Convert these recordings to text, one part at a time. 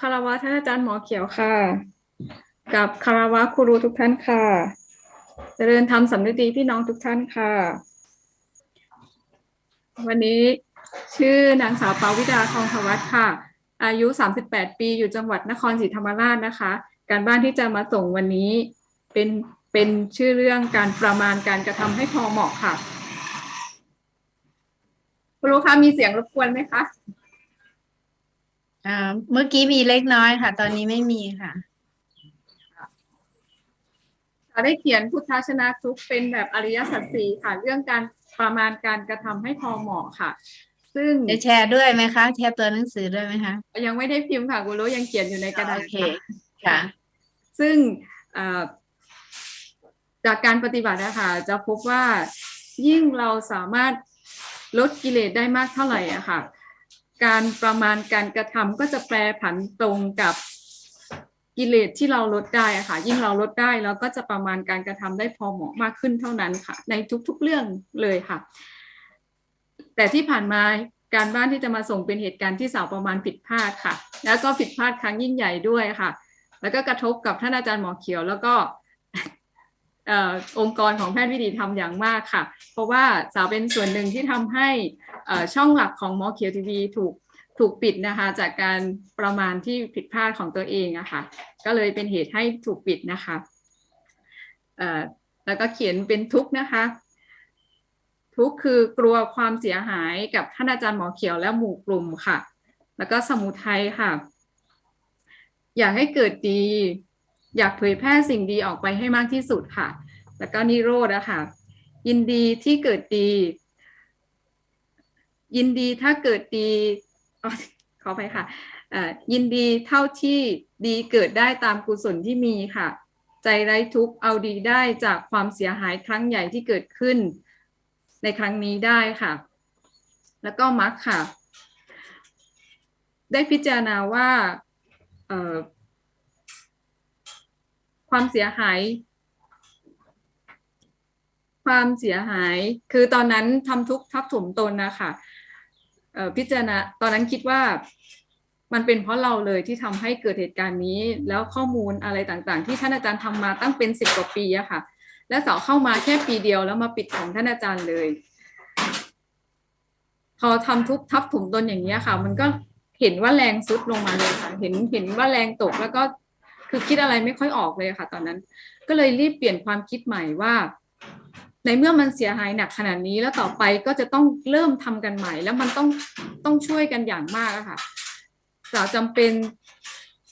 คารวะท่านอาจารย์หมอเขียวค่ะ กับคารวะครูทุกท่านค่ะเจริญธรรมสำนึกดีพี่น้องทุกท่านค่ะ วันนี้ชื่อนางสาวปาวิดาทองธวัฒน์ค่ะ อายุ 38 ปีอยู่จังหวัดนครศรีธรรมราชนะคะ การบ้านที่จะมาส่งวันนี้เป็นเป็นชื่อเรื่องการประมาณการกระทำให้พอเหมาะค่ะครูคะมีเสียงรบกวนไหมคะ เมื่อกี้มีเล็กน้อยค่ะ ตอนนี้ไม่มีค่ะเราได้เขียนพุทธชนะทุกข์เป็นแบบอริยสัจสี่ค่ะ เรื่องการประมาณการกระทำให้พอเหมาะค่ะ ซึ่งจะแชร์ด้วยไหมคะแชร์ตัวหนังสือด้วยไหมคะยังไม่ได้พิมพ์ค่ะกูรู้ยังเขียนอยู่ในกระดาษโอเคค่ะค่ะ ซึ่งเอ่อจากการปฏิบัตินะคะจะพบว่ายิ่งเราสามารถลดกิเลสได้มากเท่าไหร่อะค่ะ การประมาณการกระทำก็จะแปรผันตรงกับกิเลสที่เราลดได้อะค่ะ ยิ่งเราลดได้เราก็จะประมาณการกระทำได้พอเหมาะมากขึ้นเท่านั้นค่ะ ในทุกๆเรื่องเลยค่ะ แต่ที่ผ่านมาการบ้านที่จะมาส่งเป็นเหตุการณ์ที่สาวประมาณผิดพลาดค่ะ แล้วก็ผิดพลาดครั้งยิ่งใหญ่ด้วยค่ะ แล้วก็กระทบกับท่านอาจารย์หมอเขียว แล้วก็ องค์กรของแพทย์วิถีธรรมอย่างมากค่ะ เพราะว่าสาวเป็นส่วนหนึ่งที่ทำให้ช่องหลักของหมอเขียวทีวีถูกถูกปิดนะคะ จากการประมาณที่ผิดพลาดของตัวเองอะค่ะก็เลยเป็นเหตุให้ถูกปิดนะคะแล้วก็เขียนเป็นทุกนะคะ ทุกคือกลัวความเสียหายกับท่านอาจารย์หมอเขียวและหมู่กลุ่มค่ะ แล้วก็สมุทัยค่ะ อยากให้เกิดดี อยากเผยแพร่สิ่งดีออกไปให้มากที่สุดค่ะ แล้วก็นิโรธอะคะยินดีที่เกิดดี ยินดีถ้าเกิดดีขอไปค่ะอ่อยินดีเท่าที่ดีเกิดได้ตามกุศลที่มีค่ะ ใจไร้ทุกข์เอาดีได้จากความเสียหายครั้งใหญ่ที่เกิดขึ้น ในครั้งนี้ได้ค่ะ แล้วก็มรรคค่ะ ได้พิจารณาว่า ความเสียหาย ความเสียหาย คือตอนนั้นทำทุกทับถมตนนะคะเอ่อพิจารณาตอนนั้นคิดว่ามันเป็นเพราะเราเลยที่ทำให้เกิดเหตุการณ์นี้ แล้วข้อมูลอะไรต่างๆ ที่ท่านอาจารย์ทำมาตั้งเป็นสิบกว่าปีอะค่ะ และสาวเข้ามาแค่ปีเดียวแล้วมาปิดของท่านอาจารย์เลยพอทำทุกทับถมตนอย่างนี้ค่ะ มันก็เห็นว่าแรงซุดลงมาเลยค่ะ เห็นเห็นว่าแรงตกแล้วก็ คือคิดอะไรไม่ค่อยออกเลยค่ะ ตอนนั้น ก็เลยรีบเปลี่ยนความคิดใหม่ว่า ในเมื่อมันเสียหายหนักขนาดนี้แล้วต่อไปก็จะต้องเริ่มทำกันใหม่ แล้วมันต้องต้องช่วยกันอย่างมากอะค่ะ สาวจำเป็น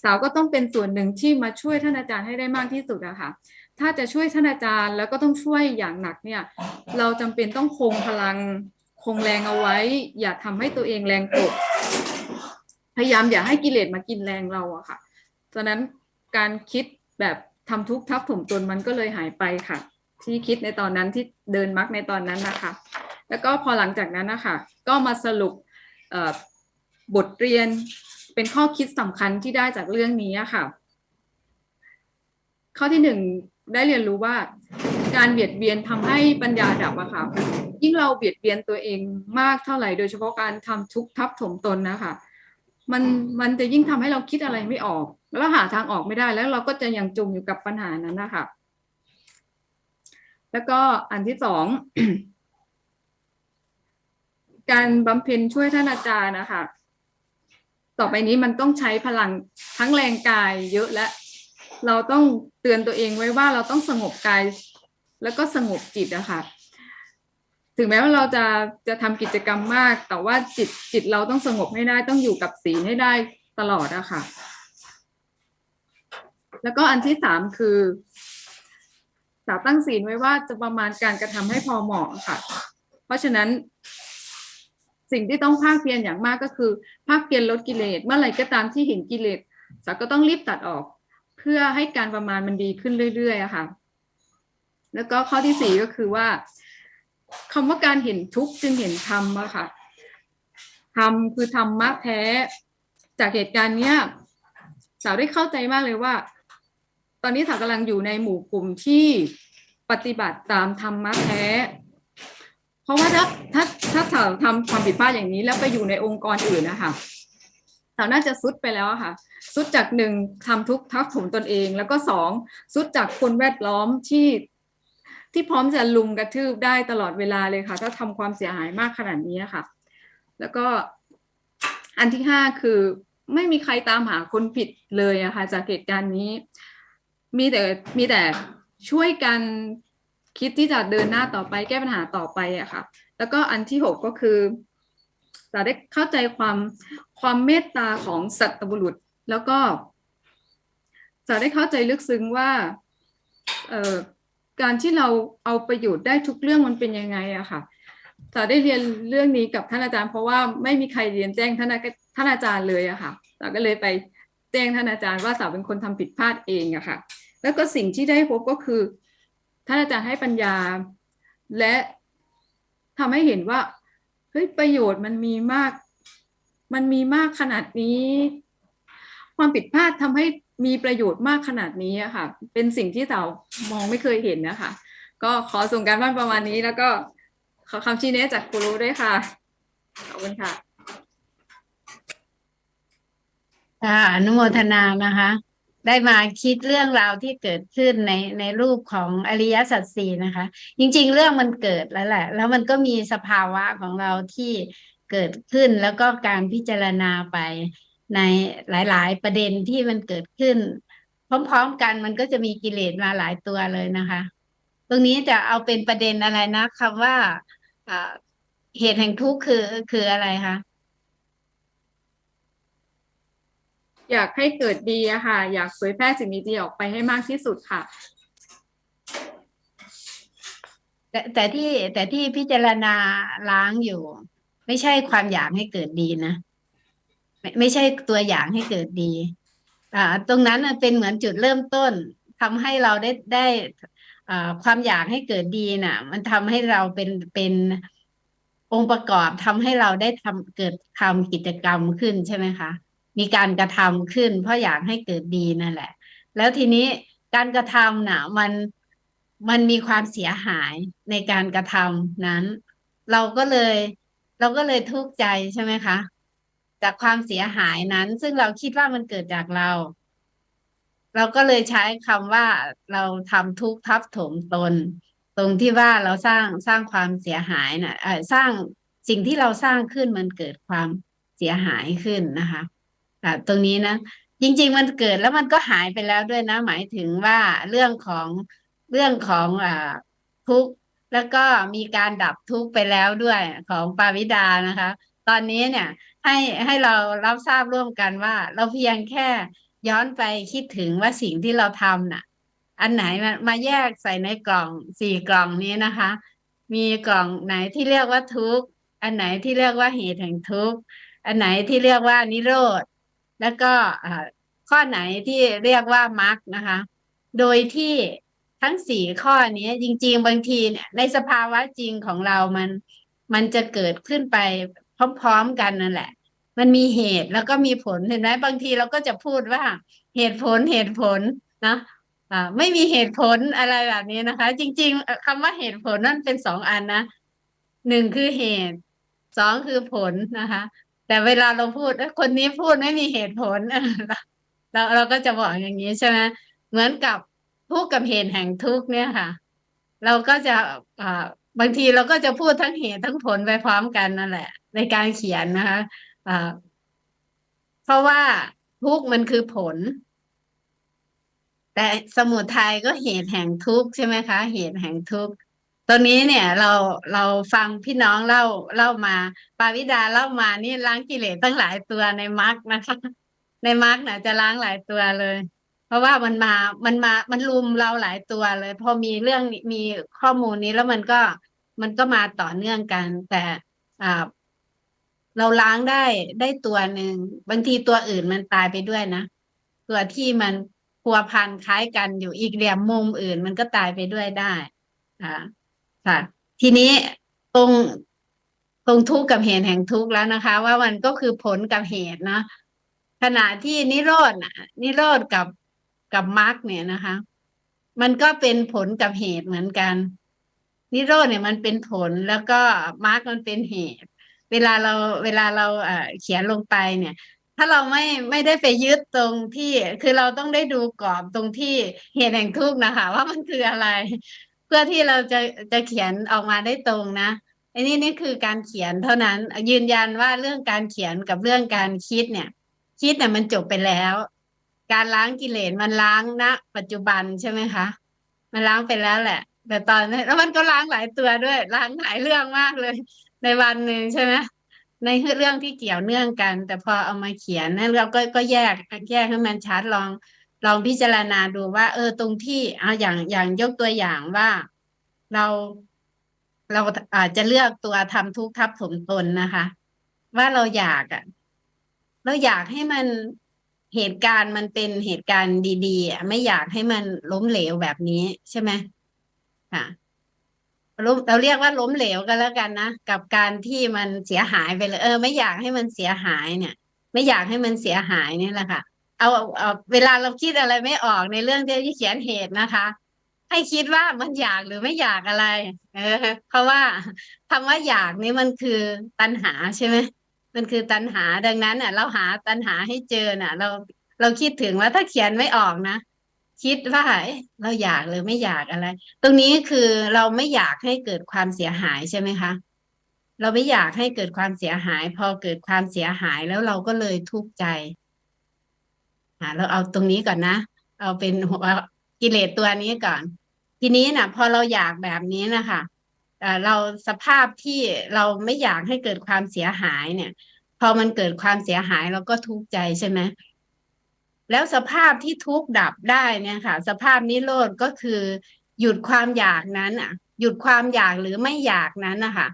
สาวก็ต้องเป็นส่วนหนึ่งที่มาช่วยท่านอาจารย์ให้ได้มากที่สุดอะค่ะถ้าจะช่วยท่านอาจารย์แล้วก็ต้องช่วยอย่างหนักเนี่ย เราจำเป็นต้องคงพลังคงแรงเอาไว้ อย่าทำให้ตัวเองแรงตกพยายามอย่าให้กิเลสมากินแรงเราอะค่ะฉะนั้น การคิดแบบทำทุกทับถมตนมันก็เลยหายไปค่ะ ที่คิดในตอนนั้นที่เดินมรรคในตอนนั้นนะคะ แล้วก็พอหลังจากนั้นนะคะก็มาสรุปบทเรียนเป็นข้อคิดสำคัญที่ได้จากเรื่องนี้ค่ะ ข้อที่หนึ่งได้เรียนรู้ว่าการเบียดเบียนทำให้ปัญญาดับอะค่ะยิ่งเราเบียดเบียนตัวเองมากเท่าไหร่ โดยเฉพาะการทำทุกทับถมตนนะคะ มันมันจะยิ่งทำให้เราคิดอะไรไม่ออก แล้วหาทางออกไม่ได้แล้วเราก็จะยังจมอยู่กับปัญหานั้นนะคะแล้วก็อันที่สองการบำเพ็ญช่วยท่านอาจารย์นะคะต่อไปนี้มันต้องใช้พลังทั้งแรงกายเยอะและเราต้องเตือนตัวเองไว้ว่าเราต้องสงบกาย แล้วก็สงบจิตอะคะ ถึงแม้ว่าเราจะจะทำกิจกรรมมาก แต่ว่าจิตจิตเราต้องสงบให้ได้ต้องอยู่กับศีลให้ได้ตลอดอะค่ะ แล้วก็อันที่สามคือสาตั้งศีลไว้ว่าจะประมาณการกระทำให้พอเหมาะค่ะ เพราะฉะนั้น สิ่งที่ต้องภาคเพียรอย่างมากก็คือ ภาคเพียรลดกิเลสเมื่อไหร่ก็ตามที่เห็นกิเลสสาก็ต้องรีบตัดออก เพื่อให้การประมาณมันดีขึ้นเรื่อยๆอะค่ะ แล้วก็ข้อที่สี่ก็คือว่า คำว่าการเห็นทุกข์จึงเห็นธรรมอะค่ะธรรมคือธรรมะแท้ จากเหตุการณ์เนี้ยสาวได้เข้าใจมากเลยว่า ตอนนี้สาวกำลังอยู่ในหมู่กลุ่มที่ปฏิบัติตามธรรมะแท้ เพราะว่าถ้าถ้าถ้าสาวทำความผิดพลาดอย่างนี้ แล้วไปอยู่ในองค์กรอื่นนะคะเราน่าจะซุดไปแล้วค่ะซุดจากหนึ่งทำทุกข์ทับถมตนเอง แล้วก็สองซุดจากคนแวดล้อมที่ ที่พร้อมจะลุมกระทืบได้ตลอดเวลาเลยค่ะ ถ้าทำความเสียหายมากขนาดนี้ค่ะ แล้วก็อันที่ห้าคือไม่มีใครตามหาคนผิดเลยอะค่ะจากเหตุการณ์นี้ มีแต่มีแต่ช่วยกันคิดที่จะเดินหน้าต่อไปแก้ปัญหาต่อไปอะค่ะ แล้วก็อันที่หกก็คือจะได้เข้าใจความความเมตตาของสัตว์บุรุษ แล้วก็จะได้เข้าใจลึกซึ้งว่าเออ การที่เราเอาประโยชน์ได้ทุกเรื่องมันเป็นยังไงอะค่ะจะได้เรียนเรื่องนี้กับท่านอาจารย์ เพราะว่าไม่มีใครเรียนแจ้งท่านอาท่านอาจารย์เลยอะค่ะเราก็เลยไปแจ้งท่านอาจารย์ว่าสาวเป็นคนทำผิดพลาดเองอะค่ะ แล้วก็สิ่งที่ได้พบก็คือ ท่านอาจารย์ให้ปัญญา และทำให้เห็นว่าเฮ้ยประโยชน์มันมีมาก มันมีมากขนาดนี้ ความผิดพลาดทำให้ มีประโยชน์มากขนาดนี้อะค่ะ เป็นสิ่งที่สาวมองไม่เคยเห็นนะคะ ก็ขอส่งการบ้านประมาณนี้แล้วก็ขอคำชี้แนะจากครูรู้ด้วยค่ะ ขอบคุณค่ะค่ะอนุโมทนานะคะ ได้มาคิดเรื่องราวที่เกิดขึ้นในในรูปของอริยสัจสี่นะคะ จริง ๆ เรื่องมันเกิดแล้วแหละ แล้วมันก็มีสภาวะของเราที่เกิดขึ้นแล้วก็การพิจารณาไป ในหลาย ๆ ประเด็นที่มันเกิดขึ้น พร้อม ๆ กันมันก็จะมีกิเลสมาหลายตัวเลยนะคะ ตรงนี้จะเอาเป็นประเด็นอะไรนะคำว่าอ่าเหตุแห่งทุกข์คือคืออะไรคะอยากให้เกิดดีอะค่ะ อยากเผยแพร่สิ่งดีๆออกไปให้มากที่สุดค่ะ แต่แต่ที่แต่ที่พิจารณาล้างอยู่ ไม่ใช่ความอยากให้เกิดดีนะ ไม่ไม่ใช่ตัวอย่างให้เกิดดี อ่า ตรงนั้นเป็นเหมือนจุดเริ่มต้นทำให้เราได้ได้อ่าความอยากให้เกิดดีน่ะ มันทำให้เราเป็นเป็นองค์ประกอบทำให้เราได้ทำเกิดทำกิจกรรมขึ้นใช่ไหมคะ มีการกระทำขึ้น เพราะอยากให้เกิดดีนั่นแหละ แล้วทีนี้การกระทำน่ะมันมันมีความเสียหายในการกระทำนั้น เราก็เลย เราก็เลยทุกข์ใจใช่ไหมคะ จากความเสียหายนั้น ซึ่งเราคิดว่ามันเกิดจากเรา เราก็เลยใช้คำว่าเราทำทุกทับถมตน ตรงที่ว่าเราสร้างสร้างความเสียหายน่ะสร้างสิ่งที่เราสร้างขึ้นมันเกิดความเสียหายขึ้นนะคะอ่ตรงนี้นะจริง ๆ มันเกิดแล้วมันก็หายไปแล้วด้วยนะ หมายถึงว่าเรื่องของเรื่องของอทุกข์แล้วก็มีการดับทุกข์ไปแล้วด้วยของปาวิดานะคะ ตอนนี้เนี่ย ให้ให้เรารับทราบร่วมกันว่า เราเพียงแค่ย้อนไปคิดถึงว่าสิ่งที่เราทำน่ะ อันไหนมามาแยกใส่ในกล่องสี่กล่องนี้นะคะ มีกล่องไหนที่เรียกว่าทุกข์อันไหนที่เรียกว่าเหตุแห่งทุกข์อันไหนที่เรียกว่านิโรธแล้วก็ข้อไหนที่เรียกว่ามรรคนะคะ โดยที่ทั้งสี่ข้อนี้จริง ๆ บางทีเนี่ยในสภาวะจริงของเรามัน มันจะเกิดขึ้นไปพร้อม ๆ กันนั่นแหละ มันมีเหตุแล้วก็มีผลเห็นไหมบางทีเราก็จะพูดว่าเหตุผลเหตุผลนะอ่าไม่มีเหตุผลอะไรแบบนี้นะคะ จริงๆเอ่อคำว่าเหตุผลนั่นเป็นสองอันนะหนึ่งคือเหตุสองคือผลนะคะ แต่เวลาเราพูดคนนี้พูดไม่มีเหตุผลเราเราก็จะบอกอย่างนี้ใช่ไหมเหมือนกับทุกข์กับเหตุแห่งทุกข์เนี่ยค่ะ เราก็จะอ่าบางทีเราก็จะพูดทั้งเหตุทั้งผลไปพร้อมกันนั่นแหละ ในการเขียนนะคะ เพราะว่าทุกมันคือผล แต่สมุทัยก็เหตุแห่งทุกข์ใช่ไหมคะ เหตุแห่งทุกข์ตรงนี้เนี่ยเราเราฟังพี่น้องเล่าเล่ามา ปาวิดาเล่ามานี่ล้างกิเลสตั้งหลายตัวในมรรคนะคะ ในมรรคน่ะจะล้างหลายตัวเลย เพราะว่ามันมามันมามันลุมเราหลายตัวเลย พอมีเรื่องมีข้อมูลนี้แล้วมันก็มันก็มาต่อเนื่องกัน แต่อ่า เราล้างได้ได้ตัวหนึ่งบางทีตัวอื่นมันตายไปด้วยนะ ตัวที่มันพัวพันคล้ายกันอยู่อีกเหลี่ยมมุมอื่นมันก็ตายไปด้วยได้อ่าค่ะ ทีนี้ตรงตรงทุกข์กับเหตุแห่งทุกข์แล้วนะคะ ว่ามันก็คือผลกับเหตุนะขณะที่นิโรธนิโรธกับกับมรรคเนี่ยนะคะ มันก็เป็นผลกับเหตุเหมือนกัน นิโรธเนี่ยมันเป็นผลแล้วก็มรรคมันเป็นเหตุ วลาเราเวลาเราเขียนลงไปเนี่ย ถ้าเราไม่ไม่ได้ไปยึดตรงที่คือเราต้องได้ดูกรอบตรงที่เหตุแห่งทุกข์นะคะ ว่ามันคืออะไร เพื่อที่เราจะจะเขียนออกมาได้ตรงนะอันนี้นี่คือการเขียนเท่านั้น ยืนยันว่าเรื่องการเขียนกับเรื่องการคิดเนี่ย คิดเนี่ยมันจบไปแล้ว การล้างกิเลสมันล้างณปัจจุบันใช่ไหมคะ มันล้างไปแล้วแหละ แต่ตอนนี้แล้วมันก็ล้างหลายตัวด้วย ล้างหลายเรื่องมากเลย ในวันหนึ่งใช่ไหมในเรื่องที่เกี่ยวเนื่องกัน แต่พอเอามาเขียนนั่นเราก็ก็แยกแยกให้มันชัดลองลองพิจารณาดูว่า เออตรงที่เอาอย่างอย่างยกตัวอย่างว่าเราเราอาจจะเลือกตัวทำทุกทับถมตนนะคะ ว่าเราอยากอะเราอยากให้มันเหตุการณ์มันเป็นเหตุการณ์ดีๆไม่อยากให้มันล้มเหลวแบบนี้ใช่ไหมค่ะ ล้มเราเรียกว่าล้มเหลวกันแล้วกันนะกับการที่มันเสียหายไปเลยเออ ไม่อยากให้มันเสียหายเนี่ย ไม่อยากให้มันเสียหายนี่แหละค่ะ เอาเอาเวลาเราคิดอะไรไม่ออกในเรื่องที่เขียนเหตุนะคะ ให้คิดว่ามันอยากหรือไม่อยากอะไร เออ เพราะว่าคำว่าอยากนี่มันคือตัณหาใช่ไหมมันคือตัณหาดังนั้นอะ เราหาตัณหาให้เจอน่ะ เราเราคิดถึงว่าถ้าเขียนไม่ออกนะ คิดว่าเราอยากหรือไม่อยากอะไร ตรงนี้คือเราไม่อยากให้เกิดความเสียหายใช่ไหมคะ เราไม่อยากให้เกิดความเสียหาย พอเกิดความเสียหายแล้วเราก็เลยทุกข์ใจเราเอาตรงนี้ก่อนนะ เอาเป็นหัวกิเลสตัวนี้ก่อน ทีนี้นะพอเราอยากแบบนี้นะคะเราสภาพที่เราไม่อยากให้เกิดความเสียหายเนี่ย พอมันเกิดความเสียหายเราก็ทุกข์ใจใช่ไหม แล้วสภาพที่ทุกข์ดับได้เนี่ยค่ะ สภาพนิโรธก็คือ หยุดความอยากนั้นอะ หยุดความอยากหรือไม่อยากนั้นนะคะ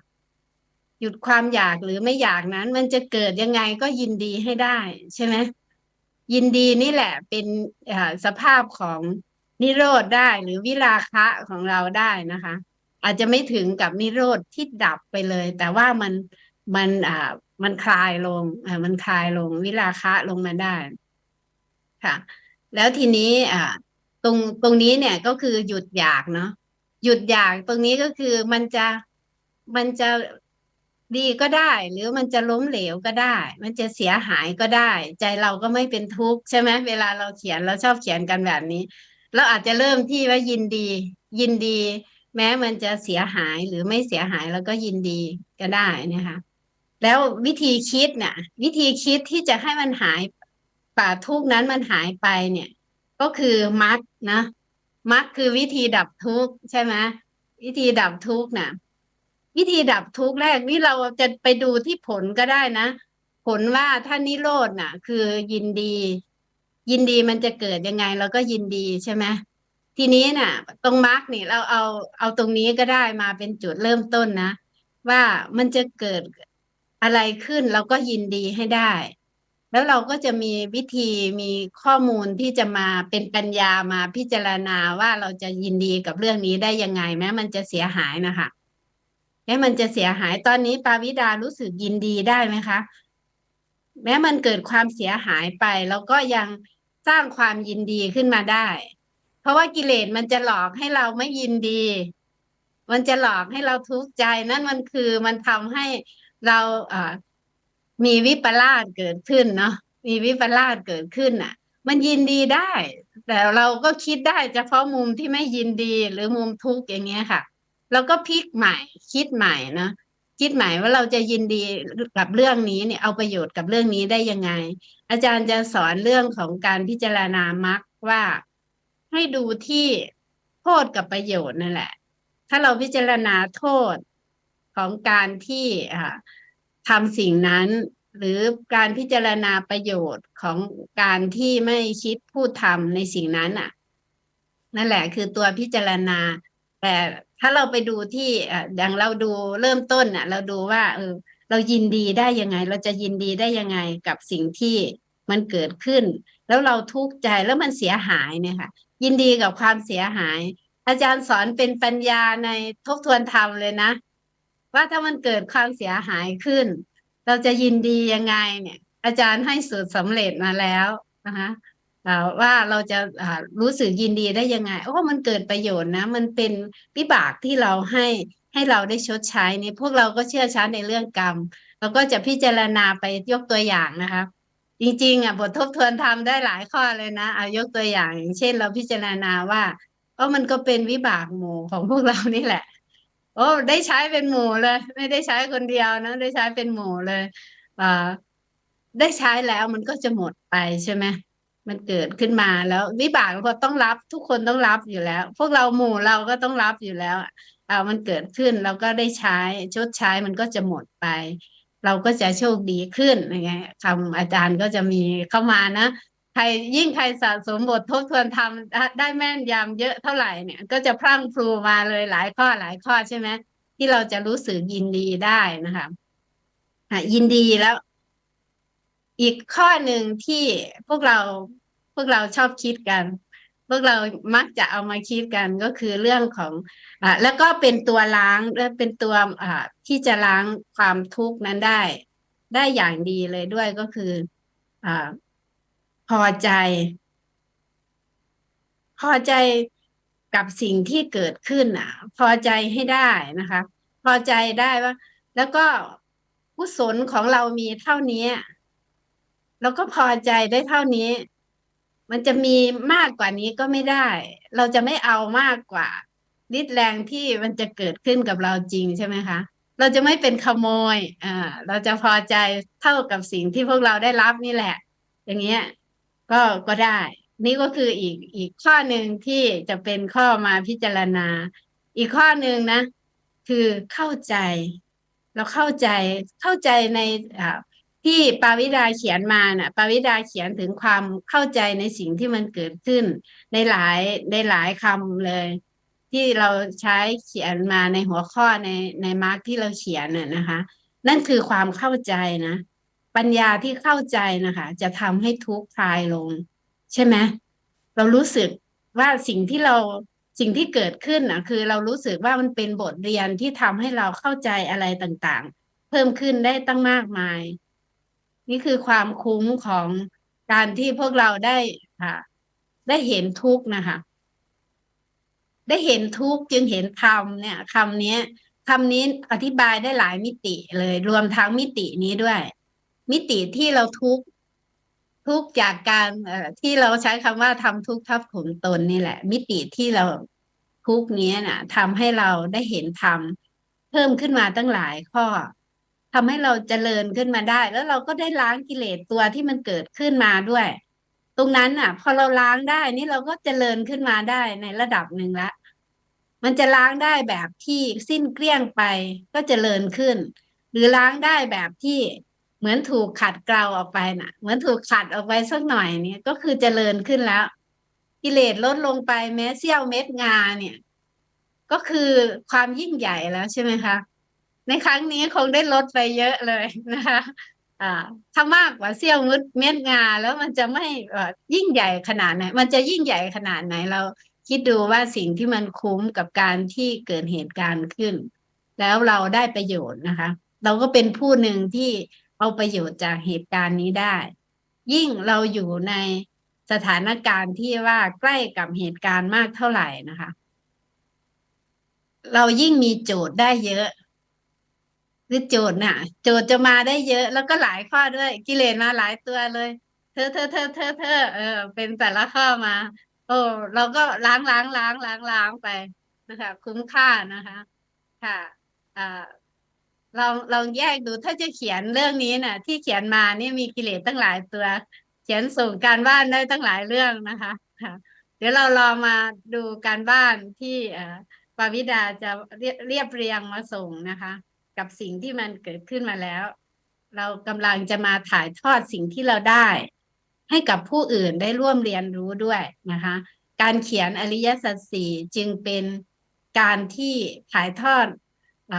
หยุดความอยากหรือไม่อยากนั้น มันจะเกิดยังไงก็ยินดีให้ได้ ใช่ไหมยินดีนี่แหละเป็นสภาพของนิโรธได้หรือวิราคะของเราได้นะคะ อาจจะไม่ถึงกับนิโรธที่ดับไปเลย แต่ว่ามันมันอ่ามันคลายลงอ่ามันคลายลงวิราคะลงมาได้ ค่ะ แล้วทีนี้อ่าตรงตรงนี้เนี่ยก็คือหยุดอยากเนาะหยุดอยากตรงนี้ก็คือมันจะมันจะดีก็ได้ หรือมันจะล้มเหลวก็ได้ มันจะเสียหายก็ได้ ใจเราก็ไม่เป็นทุกข์ใช่ไหมเวลาเราเขียนเราชอบเขียนกันแบบนี้ เราอาจจะเริ่มที่ว่ายินดี ยินดี แม้มันจะเสียหายหรือไม่เสียหายแล้วก็ยินดีก็ได้นะคะแล้ววิธีคิดเนี่ยวิธีคิดที่จะให้มันหาย ป่าทุกนั้นมันหายไปเนี่ย ก็คือมัดนะมัดคือวิธีดับทุกข์ใช่ไหมวิธีดับทุกข์น่ะวิธีดับทุกข์แรกนี่เราจะไปดูที่ผลก็ได้นะ ผลว่าถ้านิโรธน่ะ คือยินดี ยินดีมันจะเกิดยังไงเราก็ยินดีใช่ไหมทีนี้น่ะ ตรงมาร์กนี่เราเอาเอาตรงนี้ก็ได้มาเป็นจุดเริ่มต้นนะ ว่ามันจะเกิดอะไรขึ้นเราก็ยินดีให้ได้ แล้วเราก็จะมีวิธีมีข้อมูลที่จะมาเป็นปัญญามาพิจารณาว่าเราจะยินดีกับเรื่องนี้ได้ยังไง แม้มันจะเสียหายนะคะแม้มันจะเสียหายตอนนี้ปาวิดารู้สึกยินดีได้ไหมคะ แม้มันเกิดความเสียหายไป แล้วก็ยังสร้างความยินดีขึ้นมาได้ เพราะว่ากิเลสมันจะหลอกให้เราไม่ยินดี มันจะหลอกให้เราทุกข์ใจนั่นมันคือมันทำให้เราเอ่อ มีวิปลาสเกิดขึ้นเนาะมีวิปลาสเกิดขึ้นอะ มันยินดีได้ แต่เราก็คิดได้เฉพาะมุมที่ไม่ยินดีหรือมุมทุกข์อย่างเงี้ยค่ะเราก็พลิกใหม่คิดใหม่นะคิดใหม่ว่าเราจะยินดีกับเรื่องนี้เนี่ยเอาประโยชน์กับเรื่องนี้ได้ยังไง อาจารย์จะสอนเรื่องของการพิจารณามรรคว่าให้ดูที่โทษกับประโยชน์นั่นแหละ ถ้าเราพิจารณาโทษของการที่ ทำสิ่งนั้น หรือการพิจารณาประโยชน์ของการที่ไม่คิดพูดทำในสิ่งนั้นอะ นั่นแหละคือตัวพิจารณา แต่ถ้าเราไปดูที่อย่างเราดูเริ่มต้นอะ เราดูว่า เออ เรายินดีได้ยังไง เราจะยินดีได้ยังไงกับสิ่งที่มันเกิดขึ้น แล้วเราทุกข์ใจแล้วมันเสียหายเนี่ยค่ะ ยินดีกับความเสียหาย อาจารย์สอนเป็นปัญญาในทบทวนธรรมเลยนะ ว่าถ้ามันเกิดความเสียหายขึ้น เราจะยินดียังไงเนี่ย อาจารย์ให้สูตรสำเร็จมาแล้วนะคะว่าเราจะรู้สึกยินดีได้ยังไงโอ้มันเกิดประโยชน์นะ มันเป็นวิบากที่เราให้ให้เราได้ชดใช้นี่พวกเราก็เชื่อชันในเรื่องกรรมเราก็จะพิจารณาไปยกตัวอย่างนะคะจริงๆอะบททบทวนทำได้หลายข้อเลยนะเอายกตัวอย่างอย่างเช่น เราพิจารณาว่าเออมันก็เป็นวิบากหมู่ของพวกเรานี่แหละ โอ้ได้ใช้เป็นหมู่เลย ไม่ได้ใช้คนเดียวนะได้ใช้เป็นหมู่เลยอ่าได้ใช้แล้วมันก็จะหมดไปใช่ไหมมันเกิดขึ้นมาแล้ววิบากก็ต้องรับทุกคนต้องรับอยู่แล้ว พวกเราหมู่เราก็ต้องรับอยู่แล้วอ่ามันเกิดขึ้นเราก็ได้ใช้ชดใช้มันก็จะหมดไป เราก็จะโชคดีขึ้นยังไงคำอาจารย์ก็จะมีเข้ามานะ ใครยิ่งใครสะสมบททบทวนทำได้แม่นยำเยอะเท่าไหร่เนี่ย ก็จะพรั่งพรูมาเลยหลายข้อหลายข้อใช่ไหมที่เราจะรู้สึกยินดีได้นะคะอะยินดีแล้ว อีกข้อหนึ่งที่พวกเราพวกเราชอบคิดกัน พวกเรามักจะเอามาคิดกันก็คือเรื่องของอ่าแล้วก็เป็นตัวล้างและเป็นตัวอ่าที่จะล้างความทุกข์นั้นได้ ได้อย่างดีเลยด้วยก็คืออ่า พอใจ พอใจกับสิ่งที่เกิดขึ้นอะ พอใจให้ได้นะคะ พอใจได้ว่า แล้วก็กุศลของเรามีเท่านี้ แล้วก็พอใจได้เท่านี้ มันจะมีมากกว่านี้ก็ไม่ได้ เราจะไม่เอามากกว่าฤทธิ์แรงที่มันจะเกิดขึ้นกับเราจริงใช่ไหมคะ เราจะไม่เป็นขโมยอ่าเราจะพอใจเท่ากับสิ่งที่พวกเราได้รับนี่แหละ อย่างเงี้ย ก็ก็ได้ นี่ก็คืออีกอีกข้อหนึ่งที่จะเป็นข้อมาพิจารณา อีกข้อหนึ่งนะ คือเข้าใจ เราเข้าใจเข้าใจในที่ปาวิดาเขียนมาน่ะปาวิดาเขียนถึงความเข้าใจในสิ่งที่มันเกิดขึ้น ในหลายในหลายคำเลย ที่เราใช้เขียนมาในหัวข้อในในมาร์กที่เราเขียนน่ะนะคะ นั่นคือความเข้าใจนะ ปัญญาที่เข้าใจนะคะ จะทำให้ทุกข์คลายลง ใช่ไหมเรารู้สึกว่าสิ่งที่เราสิ่งที่เกิดขึ้นนะคือเรารู้สึกว่ามันเป็นบทเรียนที่ทำให้เราเข้าใจอะไรต่างๆ เพิ่มขึ้นได้ตั้งมากมาย นี่คือความคุ้มของการที่พวกเราได้ค่ะ ได้เห็นทุกข์นะคะ ได้เห็นทุกข์จึงเห็นธรรมเนี่ยคำนี้คำนี้อธิบายได้หลายมิติเลย รวมทั้งมิตินี้ด้วย มิติที่เราทุกทุกจากการเอ่อที่เราใช้คำว่าทำทุกทับถมตนนี่แหละ มิติที่เราทุกข์นี้น่ะทำให้เราได้เห็นธรรมเพิ่มขึ้นมาตั้งหลายข้อทำให้เราเจริญขึ้นมาได้ แล้วเราก็ได้ล้างกิเลสตัวที่มันเกิดขึ้นมาด้วย ตรงนั้นน่ะ พอเราล้างได้นี่เราก็เจริญขึ้นมาได้ในระดับหนึ่งละมันจะล้างได้แบบที่สิ้นเกลี้ยงไปก็เจริญขึ้น หรือล้างได้แบบที่ เหมือนถูกขัดเกลาออกไปน่ะ เหมือนถูกขัดออกไปสักหน่อยเนี่ยก็คือเจริญขึ้นแล้ว กิเลสลดลงไปแม้เสี้ยวเม็ดงาเนี่ย ก็คือความยิ่งใหญ่แล้วใช่ไหมคะในครั้งนี้คงได้ลดไปเยอะเลยนะคะอ่าถ้ามากกว่าเสี้ยวมุดเม็ดงาแล้วมันจะไม่อ่อยิ่งใหญ่ขนาดไหน มันจะยิ่งใหญ่ขนาดไหน เราคิดดูว่าสิ่งที่มันคุ้มกับการที่เกิดเหตุการณ์ขึ้น แล้วเราได้ประโยชน์นะคะ เราก็เป็นผู้หนึ่งที่ เอาประโยชน์จากเหตุการณ์นี้ได้ ยิ่งเราอยู่ในสถานการณ์ที่ว่าใกล้กับเหตุการณ์มากเท่าไหร่นะคะ เรายิ่งมีโจทย์ได้เยอะคือโจทย์น่ะ โจทย์จะมาได้เยอะ แล้วก็หลายข้อด้วย กิเลสมาหลายตัวเลย เธอเธอเธอเธอเธอเออ เป็นแต่ละข้อมา โอ้เราก็ล้างล้างล้างล้างล้างไปนะคะ คุ้มค่านะคะ ค่ะ อ่า ลองลองแยกดูถ้าจะเขียนเรื่องนี้น่ะ ที่เขียนมานี่มีกิเลสตั้งหลายตัว เขียนส่งการบ้านได้ตั้งหลายเรื่องนะคะเดี๋ยวเราลองมาดูการบ้านที่ปาวิดาจะเรียบเรียงมาส่งนะคะ กับสิ่งที่มันเกิดขึ้นมาแล้ว เรากำลังจะมาถ่ายทอดสิ่งที่เราได้ ให้กับผู้อื่นได้ร่วมเรียนรู้ด้วยนะคะ การเขียนอริยสัจสี่จึงเป็นการที่ถ่ายทอดอ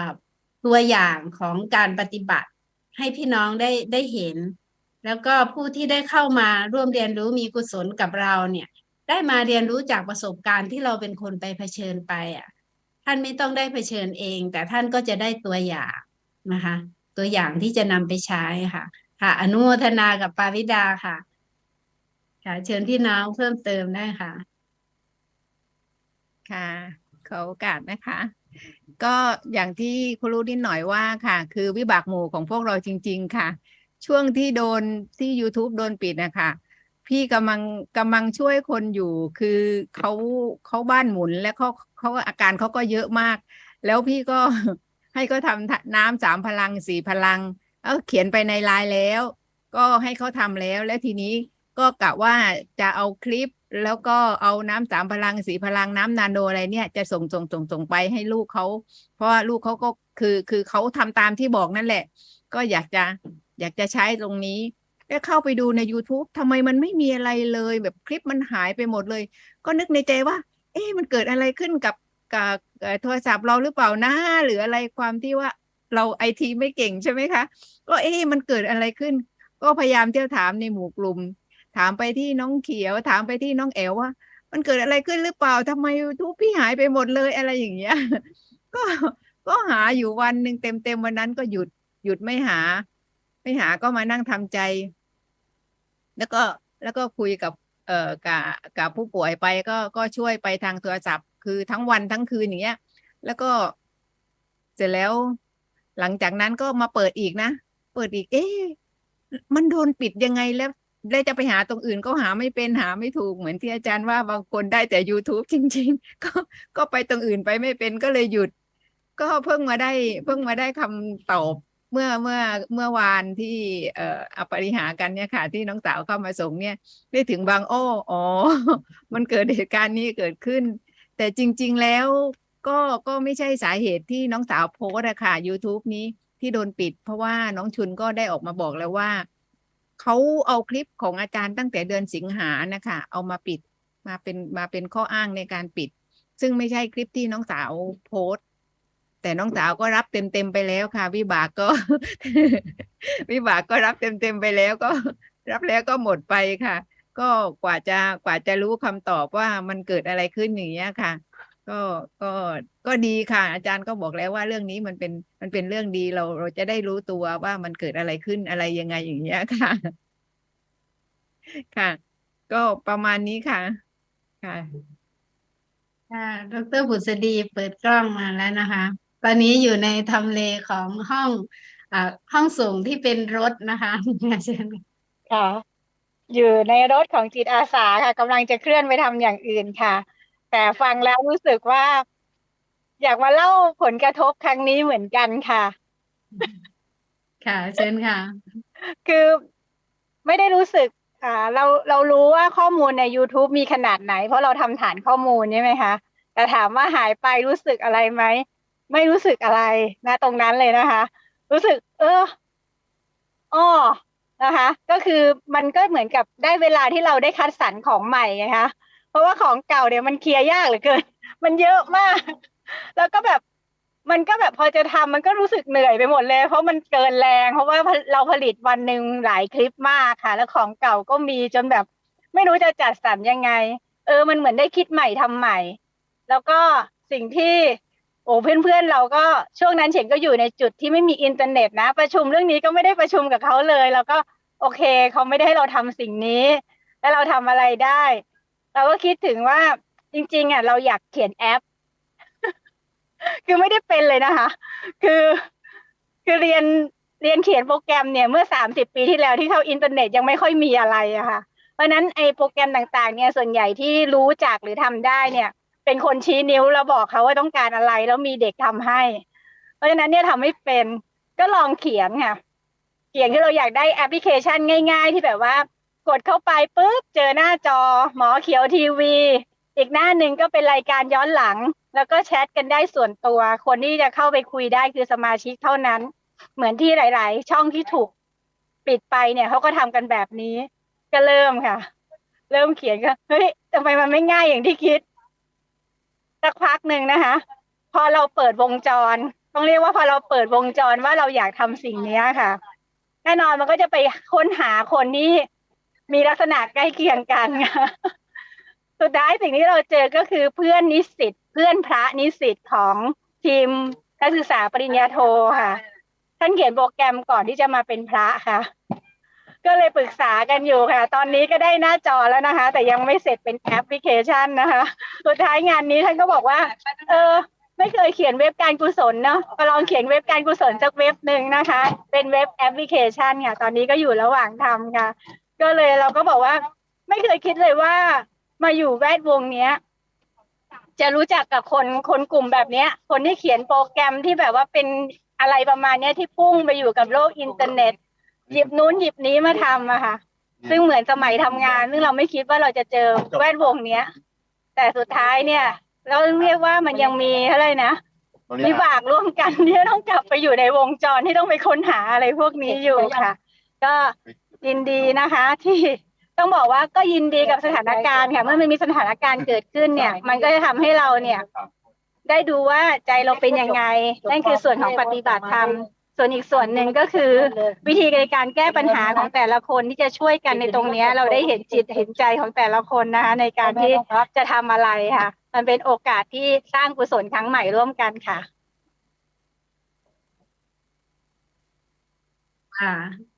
ตัวอย่างของการปฏิบัติ ให้พี่น้องได้ได้เห็น แล้วก็ผู้ที่ได้เข้ามาร่วมเรียนรู้มีกุศลกับเราเนี่ย ได้มาเรียนรู้จากประสบการณ์ที่เราเป็นคนไปเผชิญไปอะท่านไม่ต้องได้เผชิญเอง แต่ท่านก็จะได้ตัวอย่างนะคะ ตัวอย่างที่จะนำไปใช้ค่ะ ค่ะ อนุโมทนากับปาริดาค่ะ ค่ะ เชิญพี่น้องเพิ่มเติมได้ค่ะ ค่ะขอโอกาสนะคะ ก็อย่างที่คุณรู้นิดหน่อยว่าค่ะ คือวิบากหมู่ของพวกเราจริง ๆ ค่ะ ช่วงที่โดนที่ YouTube โดนปิดนะคะพี่กำลังกำลังช่วยคนอยู่ คือเขาเขาบ้านหมุนและเขาเขาอาการเขาก็เยอะมาก แล้วพี่ก็ให้เขาทำน้ำสามพลังสี่พลัง เออเขียนไปในไลน์แล้ว ก็ให้เขาทำแล้ว แล้วทีนี้ก็กะว่าจะเอาคลิป แล้วก็เอาน้ำสามพลังสีพลังน้ำนาโนอะไรเนี่ยจะส่งส่งส่งส่งไปให้ลูกเขา เพราะว่าลูกเขาก็คือคือเขาทำตามที่บอกนั่นแหละ ก็อยากจะอยากจะใช้ตรงนี้แล้วเข้าไปดูใน YouTube ทำไมมันไม่มีอะไรเลย แบบคลิปมันหายไปหมดเลย ก็นึกในใจว่า เอ๊ะมันเกิดอะไรขึ้นกับกับโทรศัพท์เราหรือเปล่านะหรืออะไรความที่ว่าเราไอทีไม่เก่งใช่ไหมคะ ก็เอ๊ะมันเกิดอะไรขึ้น ก็พยายามเที่ยวถามในหมู่กลุ่ม ถามไปที่น้องเขียว ถามไปที่น้องแอลว่า มันเกิดอะไรขึ้นหรือเปล่าทำไมทูปพี่หายไปหมดเลยอะไรอย่างเงี้ยก็ก็หาอยู่วันหนึ่งเต็มเต็มวันนั้นก็หยุดหยุดไม่หา ไม่หาก็มานั่งทำใจ แล้วก็แล้วก็คุยกับ เอ่อกับกับผู้ป่วยไปก็ก็ช่วยไปทางโทรศัพท์ คือทั้งวันทั้งคืนอย่างเงี้ย แล้วก็เสร็จแล้ว หลังจากนั้นก็มาเปิดอีกนะ เปิดอีก เอ๊ะมันโดนปิดยังไงแล้ว แล้วจะไปหาตรงอื่นก็หาไม่เป็นหาไม่ถูกเหมือนที่อาจารย์ว่าบางคนได้แต่ YouTube จริง ๆ ก็ก็ไปตรงอื่นไปไม่เป็นก็เลยหยุด ก็เพิ่งมาได้ เพิ่งมาได้คำตอบเมื่อเมื่อเมื่อวานที่เอ่ออปริหากันเนี่ยค่ะ ที่น้องสาวเข้ามาส่งเนี่ย ได้ถึงบางอ้ออ๋อ มันเกิดเหตุการณ์นี้เกิดขึ้น แต่จริง ๆแล้วก็ก็ไม่ใช่สาเหตุที่น้องสาวโพสอะค่ะ YouTube นี้ที่โดนปิด เพราะว่าน้องชุนก็ได้ออกมาบอกแล้วว่า เขาเอาคลิปของอาจารย์ตั้งแต่เดือนสิงหานะคะ เอามาปิดมาเป็นมาเป็นข้ออ้างในการปิด ซึ่งไม่ใช่คลิปที่น้องสาวโพสต์ แต่น้องสาวก็รับเต็มเต็มๆไปแล้วค่ะ วิบากก็ วิบากก็รับเต็มเต็มๆไปแล้วก็ รับแล้วก็หมดไปค่ะ ก็กว่าจะกว่าจะรู้คำตอบว่ามันเกิดอะไรขึ้นอย่างเงี้ยค่ะ ก็ก็ก็ดีค่ะ อาจารย์ก็บอกแล้วว่าเรื่องนี้มันเป็นมันเป็นเรื่องดีเราเราจะได้รู้ตัวว่ามันเกิดอะไรขึ้นอะไรยังไงอย่างเงี้ยค่ะ ค่ะ ก็ประมาณนี้ค่ะ ค่ะค่ะดรบุษดีเปิดกล้องมาแล้วนะคะ ตอนนี้อยู่ในทำเลของห้องอ่าห้องส่งที่เป็นรถนะคะเชิญค่ะค่ะ อยู่ในรถของจิตอาสาค่ะกำลังจะเคลื่อนไปทำอย่างอื่นค่ะ แต่ฟังแล้วรู้สึกว่า อยากมาเล่าผลกระทบครั้งนี้เหมือนกันค่ะ ค่ะเชิญค่ะ คือไม่ได้รู้สึก อ่า เราเรารู้ว่าข้อมูลใน YouTube มีขนาดไหน เพราะเราทำฐานข้อมูลใช่ไหมคะแต่ถามว่าหายไปรู้สึกอะไรไหมไม่รู้สึกอะไรนะตรงนั้นเลยนะคะ รู้สึก เอออ้อนะคะ ก็คือมันก็เหมือนกับได้เวลาที่เราได้คัดสรรของใหม่ไงคะ เพราะว่าของเก่าเนี่ยมันเคลียร์ยากเหลือเกิน มันเยอะมาก แล้วก็แบบมันก็แบบพอจะทำมันก็รู้สึกเหนื่อยไปหมดเลย เพราะมันเกินแรง เพราะว่าเราผลิตวันหนึ่งหลายคลิปมากค่ะ แล้วของเก่าก็มีจนแบบ ไม่รู้จะจัดสรรยังไง เออ มันเหมือนได้คิดใหม่ทำใหม่ แล้วก็สิ่งที่ โอ้เพื่อนๆเราก็ช่วงนั้นเฉนก็อยู่ในจุดที่ไม่มีอินเทอร์เน็ตนะ ประชุมเรื่องนี้ก็ไม่ได้ประชุมกับเขาเลย แล้วก็โอเคเขาไม่ได้ให้เราทำสิ่งนี้ แล้วเราทำอะไรได้ เราก็คิดถึงว่าจริง ๆอะเราอยากเขียนแอป คือไม่ได้เป็นเลยนะคะ คือ คือเรียนเรียนเขียนโปรแกรมเนี่ยเมื่อสามสิบปีที่แล้วที่เข้าอินเทอร์เน็ตยังไม่ค่อยมีอะไรอะค่ะ เพราะนั้นไอ้โปรแกรมต่างๆ เนี่ยส่วนใหญ่ที่รู้จักหรือทำได้เนี่ย เป็นคนชี้นิ้วแล้วบอกเขาว่าต้องการอะไร แล้วมีเด็กทำให้ เพราะฉะนั้นเนี่ยทำไม่เป็นก็ลองเขียนค่ะ เขียนคือเราอยากได้แอปพลิเคชันง่าย ๆ ที่แบบว่า กดเข้าไปปุ๊บเจอหน้าจอ หมอเขียวทีวี อีกหน้าหนึ่งก็เป็นรายการย้อนหลัง แล้วก็แชทกันได้ส่วนตัว คนที่จะเข้าไปคุยได้คือสมาชิกเท่านั้น เหมือนที่หลาย ๆ ช่องที่ถูกปิดไปเนี่ยเขาก็ทำกันแบบนี้ ก็เริ่มค่ะ เริ่มเขียนก็เฮ้ยทำไมมันไม่ง่ายอย่างที่คิดสักพักหนึ่งนะคะ พอเราเปิดวงจร ต้องเรียกว่าพอเราเปิดวงจรว่าเราอยากทำสิ่งเนี้ยค่ะ แน่นอนมันก็จะไปค้นหาคนที่ มีลักษณะใกล้เคียงกันค่ะสุดท้ายสิ่งที่เราเจอก็คือเพื่อนนิสิตเพื่อนพระนิสิตของทีมนักศึกษาปริญญาโทค่ะ ท่านเขียนโปรแกรมก่อนที่จะมาเป็นพระค่ะ ก็เลยปรึกษากันอยู่ค่ะ ตอนนี้ก็ได้หน้าจอแล้วนะคะ แต่ยังไม่เสร็จเป็นแอปพลิเคชันนะคะ สุดท้ายงานนี้ท่านก็บอกว่า เออ ไม่เคยเขียนเว็บการกุศลเนาะก็ลองเขียนเว็บการกุศลสักเว็บหนึ่งนะคะ เป็นเว็บแอปพลิเคชันค่ะ ตอนนี้ก็อยู่ระหว่างทำค่ะ ก็เลยเราก็บอกว่า ไม่เคยคิดเลยว่า มาอยู่แวดวงเนี้ย จะรู้จักกับคนคนกลุ่มแบบเนี้ย คนที่เขียนโปรแกรมที่แบบว่าเป็นอะไรประมาณเนี้ยที่พุ่งไปอยู่กับโลกอินเทอร์เน็ต หยิบนู้นหยิบนี้มาทำอะค่ะ ซึ่งเหมือนสมัยทำงาน ซึ่งเราไม่คิดว่าเราจะเจอแวดวงเนี้ย แต่สุดท้ายเนี่ย เราเรียกว่ามันยังมีอะไรนะวิบากร่วมกันที่ต้องกลับไปอยู่ในวงจรที่ต้องไปค้นหาอะไรพวกนี้อยู่ค่ะ ก็ ยินดีนะคะที่ต้องบอกว่าก็ยินดีกับสถานการณ์ค่ะเมื่อมันมีสถานการณ์เกิดขึ้นเนี่ย มันก็จะทำให้เราเนี่ย ได้ดูว่าใจเราเป็นยังไงนั่นคือส่วนของปฏิบัติธรรมส่วนอีกส่วนหนึ่งก็คือ วิธีในการแก้ปัญหาของแต่ละคนที่จะช่วยกันในตรงเนี้ย เราได้เห็นจิตเห็นใจของแต่ละคนนะคะ ในการที่จะทำอะไรค่ะ มันเป็นโอกาสที่สร้างกุศลครั้งใหม่ร่วมกันค่ะ ค่ะ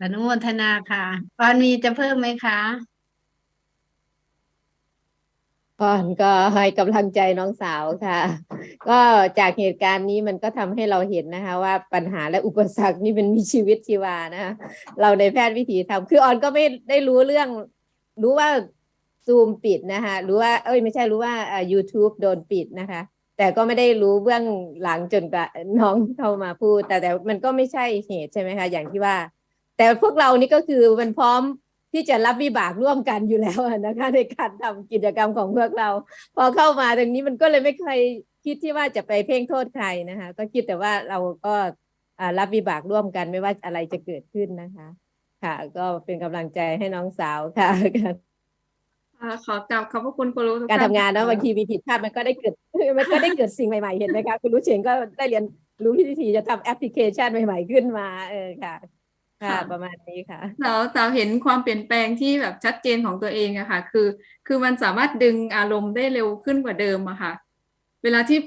อนุโมทนาค่ะปอนมีจะเพิ่มไหมคะก่อนก็ให้กำลังใจน้องสาวค่ะ ก็จากเหตุการณ์นี้มันก็ทำให้เราเห็นนะคะ ว่าปัญหาและอุปสรรคนี่มันมีชีวิตชีวานะคะเราในแพทย์วิถีทำคือออนก็ไม่ได้รู้เรื่อง รู้ว่าซูมปิดนะคะรู้ว่าเอ้ยไม่ใช่รู้ว่าอ่า YouTube โดนปิดนะคะ แต่ก็ไม่ได้รู้เบื้องหลังจนกว่าน้องเข้ามาพูด แต่แต่มันก็ไม่ใช่เหตุใช่ไหมคะ อย่างที่ว่า แต่พวกเรานี่ก็คือมันพร้อมที่จะรับวิบากร่วมกันอยู่แล้วอะนะคะในการทำกิจกรรมของพวกเรา พอเข้ามาตรงนี้มันก็เลยไม่เคยคิดที่ว่าจะไปเพ่งโทษใครนะคะ ก็คิดแต่ว่าเราก็อ่ารับวิบากร่วมกันไม่ว่าอะไรจะเกิดขึ้นนะคะ ค่ะ ก็เป็นกำลังใจให้น้องสาวค่ะอ่าขอกราบขอบพระคุณคุณรู้ทุกการท่ทำงานเนอะบางทีมีผิดพลาดมันก็ได้เกิดมันก็ได้เกิดสิ่งใหม่ๆเห็นไหมคะคุณรู้เชงก็ได้เรียนรู้วิธีจะทำแอปพลิเคชันใหม่ ๆ ขึ้นมาเออค่ะ ค่ะ ประมาณนี้ค่ะ สาวสาวเห็นความเปลี่ยนแปลงที่แบบชัดเจนของตัวเองอะค่ะ คือ คือมันสามารถดึงอารมณ์ได้เร็วขึ้นกว่าเดิมอะค่ะ เวลาที่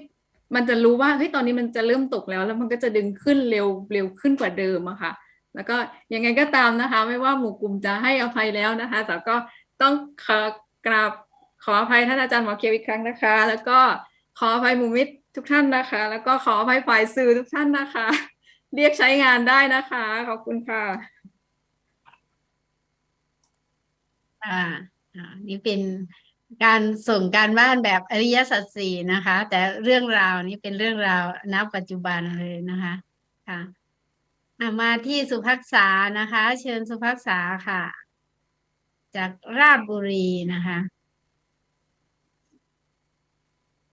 มันจะรู้ว่าเฮ้ยตอนนี้มันจะเริ่มตกแล้ว แล้วมันก็จะดึงขึ้นเร็วเร็วขึ้นกว่าเดิมอะค่ะ แล้วก็ยังไงก็ตามนะคะ ไม่ว่าหมู่กลุ่มจะให้อภัยแล้วนะคะแต่ก็ต้องขอกราบขออภัยท่านอาจารย์หมอเคียวอีกครั้งนะคะ แล้วก็ขออภัยหมู่มิตรทุกท่านนะคะ แล้วก็ขออภัยฝ่ายสื่อทุกท่านนะคะ เรียกใช้งานได้นะคะ ขอบคุณค่ะ อ่าอ่านี่เป็นการส่งการบ้านแบบอริยสัจสี่นะคะ แต่เรื่องราวนี้เป็นเรื่องราวณปัจจุบันเลยนะคะค่ะมาที่สุภักษานะคะ เชิญสุภักษาค่ะ จากราชบุรีนะคะ